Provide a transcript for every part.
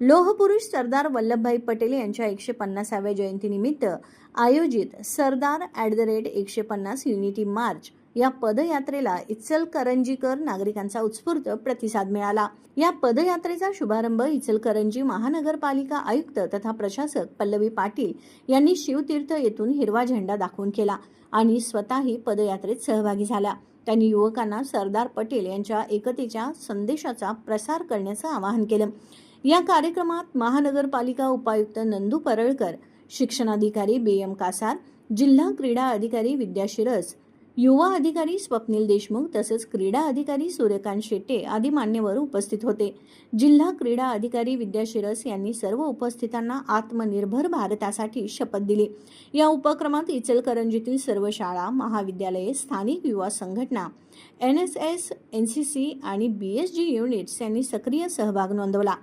लोहपुरुष सरदार वल्लभभाई पटेल यांच्या एकशे पन्नासाव्या जयंतीनिमित्त आयोजित सरदार ॲट द रेट एकशे पन्नास युनिटी मार्च या पदयात्रेला इचलकरंजीकर नागरिकांचा उत्स्फूर्त प्रतिसाद मिळाला. या पदयात्रेचा शुभारंभ इचलकरंजी महानगरपालिका आयुक्त तथा प्रशासक पल्लवी पाटील यांनी शिवतीर्थ येथून हिरवा झेंडा दाखवून केला आणि स्वतःही पदयात्रेत सहभागी झाल्या त्यांनी युवकांना सरदार पटेल यांच्या एकतेच्या संदेशाचा प्रसार करण्याचं आवाहन केलं. या कार्यक्रमात महानगरपालिका उपायुक्त नंदू परळकर शिक्षणाधिकारी बी एम कासार जिल्हा क्रीडा अधिकारी विद्या शिरस युवा अधिकारी स्वप्नील देशमुख तसेच क्रीडा अधिकारी सूर्यकांत शेट्टे आदी मान्यवर उपस्थित होते. जिल्हा क्रीडा अधिकारी विद्या शिरस यांनी सर्व उपस्थितांना आत्मनिर्भर भारतासाठी शपथ दिली. या उपक्रमात इचलकरंजीतील सर्व शाळा महाविद्यालये स्थानिक युवा संघटना N S S N C C आणि बी एस जी युनिट्स यांनी सक्रिय सहभाग नोंदवला.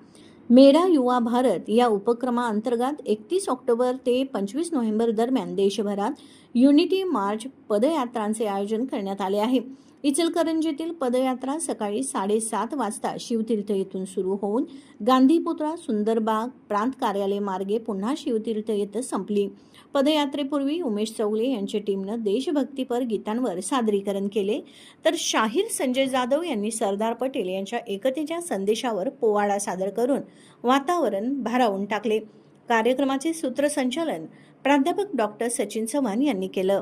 मेडा युवा भारत या उपक्रमाअंतर्गत एकतीस ऑक्टोबर ते पंचवीस नोव्हेंबर दरम्यान देशभरात युनिटी मार्च पदयात्रांचे आयोजन करण्यात आले आहे. इचलकरंजीतील पदयात्रा सकाळी साडेसात वाजता शिवतीर्थ येथून सुरू होऊन गांधीपुत्रा सुंदरबाग प्रांत कार्यालय मार्गे पुन्हा शिवतीर्थ येथे संपली. पदयात्रेपूर्वी उमेश चौगले यांच्या टीमनं देशभक्तीपर गीतांवर सादरीकरण केले. तर शाहीर संजय जाधव यांनी सरदार पटेल यांच्या एकतेच्या संदेशावर पोवाडा सादर करून वातावरण भारावून टाकले. कार्यक्रमाचे सूत्रसंचालन प्राध्यापक डॉक्टर सचिन चव्हाण यांनी केलं.